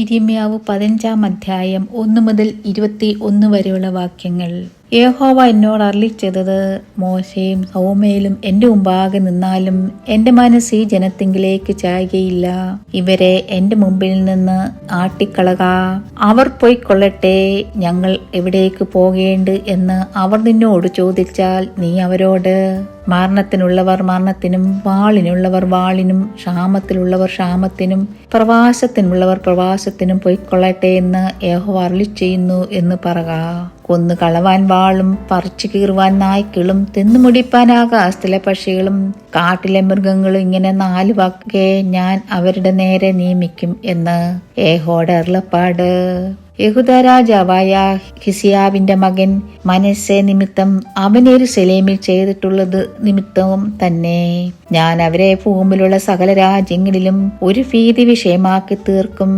ഇരിമ്യാവ് പതിനഞ്ചാം അധ്യായം ഒന്ന് മുതൽ ഇരുപത്തി ഒന്ന് വരെയുള്ള വാക്യങ്ങൾ. യഹോവ എന്നോട് അർളിച്ചത് മോശയും സൗമയിലും എന്റെ മുമ്പാകെ നിന്നാലും എന്റെ മനസ്സ് ഈ ജനത്തിങ്കിലേക്ക് ചായുകയില്ല. ഇവരെ എന്റെ മുമ്പിൽ നിന്ന് ആട്ടിക്കളക. അവർ പോയിക്കൊള്ളട്ടെ ഞങ്ങൾ എവിടേക്ക് പോകേണ്ട എന്ന് അവർ നിന്നോട് ചോദിച്ചാൽ നീ അവരോട് മരണത്തിനുള്ളവർ മരണത്തിനും വാളിനുള്ളവർ വാളിനും ക്ഷാമത്തിലുള്ളവർ ക്ഷാമത്തിനും പ്രവാസത്തിനുള്ളവർ പ്രവാസത്തിനും പൊയ്ക്കൊള്ളട്ടെ എന്ന് യഹോവ അരുളി ചെയ്യുന്നു എന്ന് പറക. കൊന്നു കളവാൻ വാളും പറിച്ചു കീറുവാൻ നായ്ക്കളും തിന്നുമുടിപ്പാൻ ആകാശത്തിലെ പക്ഷികളും കാട്ടിലെ മൃഗങ്ങളും ഇങ്ങനെ നാല് വാക്കെ ഞാൻ അവരുടെ നേരെ നിയമിക്കും എന്ന് ഏഹോടെ അരുളപ്പാട്. യഹുദ രാജാവായ ഹിസിയാവിന്റെ മകൻ മനസ്സെ നിമിത്തം അവനൊരു സെലേമിൽ ചെയ്തിട്ടുള്ളത് നിമിത്തവും തന്നെ. ഞാൻ അവരെ ഭൂമിലുള്ള സകല രാജ്യങ്ങളിലും ഒരു ഭീതി വിഷയമാക്കി തീർക്കും.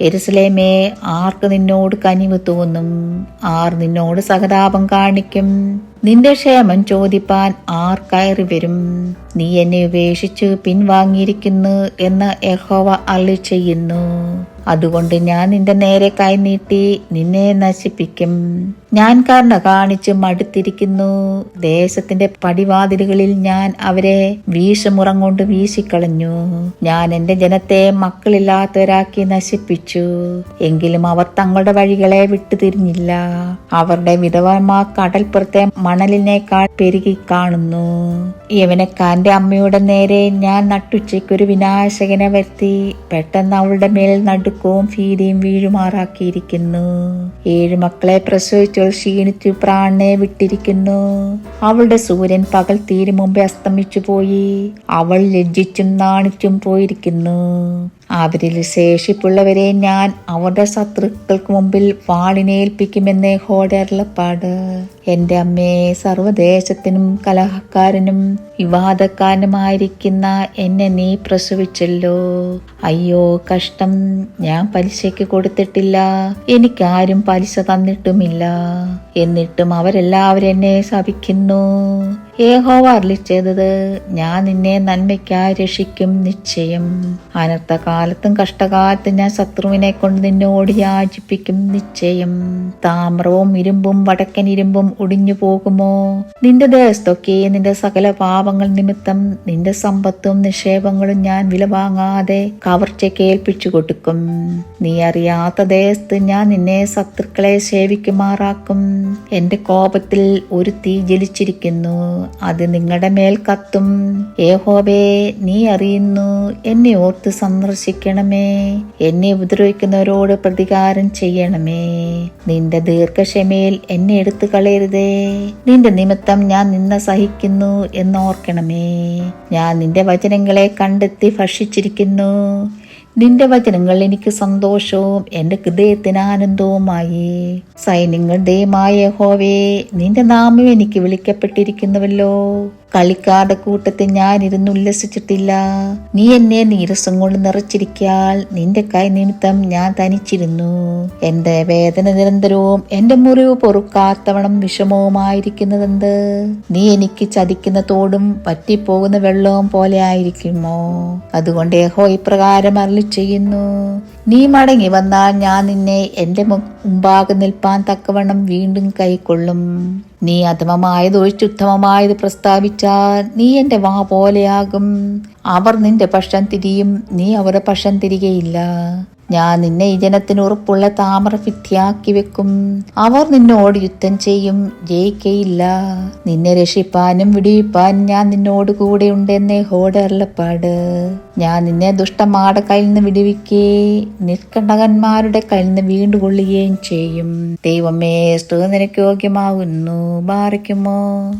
എരുസലേമേ ആർക്ക് നിന്നോട് കനിവ് തോന്നും? ആർ നിന്നോട് സഹതാപം കാണിക്കും? നിന്റെ ക്ഷേമം ചോദിപ്പാൻ ആർ കയറി വരും? നീ എന്നെ ഉപേക്ഷിച്ച് പിൻവാങ്ങിയിരിക്കുന്നു എന്ന് യഹോവ അള്ളി ചെയ്യുന്നു. അതുകൊണ്ട് ഞാൻ നിന്റെ നേരെ കൈ നീട്ടി നിന്നെ നശിപ്പിക്കും. ഞാൻ കരുണ കാണിച്ച് മടുത്തിരിക്കുന്നു. ദേശത്തിന്റെ പടിവാതിലുകളിൽ ഞാൻ അവരെ വീശമുറം കൊണ്ട് വീശിക്കളഞ്ഞു. ഞാൻ എന്റെ ജനത്തെ മക്കളില്ലാത്തവരാക്കി നശിപ്പിച്ചു. എങ്കിലും അവർ തങ്ങളുടെ വഴികളെ വിട്ടുതിരിഞ്ഞില്ല. അവരുടെ വിധവന്മാർ കടൽപ്പുറത്തെ മണലിനേക്കാൾ പെരുകി കാണുന്നു. യവനക്കാന്റെ അമ്മയുടെ നേരെ ഞാൻ നട്ടുച്ചയ്ക്കൊരു വിനാശകനെ വരുത്തി. പെട്ടെന്ന് അവളുടെ മേൽ നടുക്കവും ഭീതിയും വീഴുമാറാക്കിയിരിക്കുന്നു. ഏഴു മക്കളെ പ്രസവിച്ചവൾ ക്ഷീണിച്ചു പ്രാണനെ വിട്ടിരിക്കുന്നു. അവളുടെ സൂര്യൻ പകൽ തീരു മുമ്പേ അസ്തമിച്ചു പോയി അവൾ ലജ്ജിച്ചും നാണിച്ചും പോയിരിക്കുന്നു. അവരിൽ ശേഷിപ്പുള്ളവരെ ഞാൻ അവരുടെ ശത്രുക്കൾക്ക് മുമ്പിൽ വാളിനേൽപ്പിക്കുമെന്ന് ഹോടർലപ്പാട് എന്റെ അമ്മേ സർവദേശത്തിനും കലഹക്കാരനും വിവാദക്കാരനുമായിരിക്കുന്ന എന്നെ നീ പ്രസവിച്ചല്ലോ. അയ്യോ കഷ്ടം. ഞാൻ പലിശയ്ക്ക് കൊടുത്തിട്ടില്ല. എനിക്കാരും പലിശ തന്നിട്ടുമില്ല. എന്നിട്ടും അവരെല്ലാവരും എന്നെ ശപിക്കുന്നു. ഏഹോവ അർളിച്ചത് ഞാൻ നിന്നെ നന്മയ്ക്കായി രക്ഷിക്കും നിശ്ചയം. അനർത്ഥകാലത്തും കഷ്ടകാലത്തും ഞാൻ ശത്രുവിനെ കൊണ്ട് നിന്നോട് യാചിപ്പിക്കും നിശ്ചയം. താമ്രവും ഇരുമ്പും വടക്കൻ ഇരുമ്പും ഒടിഞ്ഞു പോകുമോ? നിന്റെ ദേശത്തൊക്കെ നിന്റെ സകല പാപങ്ങൾ നിമിത്തം നിന്റെ സമ്പത്തും നിക്ഷേപങ്ങളും ഞാൻ വില വാങ്ങാതെ കവർച്ചയ്ക്ക് ഏൽപ്പിച്ചു കൊടുക്കും. നീ അറിയാത്ത ദേശത്ത് ഞാൻ നിന്നെ ശത്രുക്കളെ സേവിക്കുമാറാക്കും. എന്റെ കോപത്തിൽ ഒരു തീ ജലിച്ചിരിക്കുന്നു. അത് നിങ്ങളുടെ മേൽ കത്തും. ഏഹോബേ നീ അറിയുന്നു. എന്നെ ഓർത്ത് സന്ദർശിക്കണമേ. എന്നെ ഉപദ്രവിക്കുന്നവരോട് പ്രതികാരം ചെയ്യണമേ. നിന്റെ ദീർഘക്ഷമയിൽ എന്നെ എടുത്തു കളയരുതേ. നിന്റെ നിമിത്തം ഞാൻ നിന്നെ സഹിക്കുന്നു എന്നോർക്കണമേ ഞാൻ നിന്റെ വചനങ്ങളെ കണ്ടെത്തി ഭക്ഷിച്ചിരിക്കുന്നു. നിന്റെ വചനങ്ങൾ എനിക്ക് സന്തോഷവും എന്റെ ഹൃദയത്തിന് ആനന്ദവുമായി. സൈന്യങ്ങളുടെയുമായ ഹോവേ നിന്റെ നാമം എനിക്ക് വിളിക്കപ്പെട്ടിരിക്കുന്നുവല്ലോ. കളിക്കാരുടെ കൂട്ടത്തിൽ ഞാൻ ഇരുന്ന് ഉല്ലസിച്ചിട്ടില്ല. നീ എന്നെ നീരസം കൊണ്ട് നിറച്ചിരിക്കാൽ നിന്റെ കൈ നിമിത്തം ഞാൻ തനിച്ചിരുന്നു. എന്റെ വേദന നിരന്തരവും എന്റെ മുറിവ് പൊറുക്കാത്തവണം വിഷമവുമായിരിക്കുന്നതെന്ത്? നീ എനിക്ക് ചതിക്കുന്ന തോടും പറ്റിപ്പോകുന്ന വെള്ളവും പോലെ ആയിരിക്കുമോ? അതുകൊണ്ട് ഹോ ഇപ്രകാരം അരളി ചെയ്യുന്നു നീ മടങ്ങി വന്നാൽ ഞാൻ നിന്നെ എന്റെ മുമ്പാകെ നിൽപ്പാൻ തക്കവണ്ണം വീണ്ടും കൈക്കൊള്ളും. നീ അധമമായത് ഒഴിച്ചുത്തമമായത് പ്രസ്താവിച്ചാൽ നീ എന്റെ വാ പോലെയാകും. അവർ നിന്റെ പക്ഷം തിരിയും നീ അവരുടെ പക്ഷം തിരികയില്ല. ഞാൻ നിന്നെ ഈ ജനത്തിന് ഉറപ്പുള്ള താമര ഭിത്തിയാക്കി വെക്കും. അവർ നിന്നോട് യുദ്ധം ചെയ്യും. ജയിക്കയില്ല. നിന്നെ രക്ഷിപ്പാനും വിടിയിപ്പാൻ ഞാൻ നിന്നോട് കൂടെ ഉണ്ടെന്നേ ഹോടർലപ്പാട് ഞാൻ നിന്നെ ദുഷ്ടമാടെ കയ്യിൽ നിന്ന് വിടുവിക്കേ. നിഷ്കണ്ടകന്മാരുടെ കയ്യിൽ നിന്ന് വീണ്ടുകൊള്ളുകയും ചെയ്യും. ദൈവമേ സ്തു നിനക്ക് യോഗ്യമാകുന്നു. ബാറിക്കുമോ?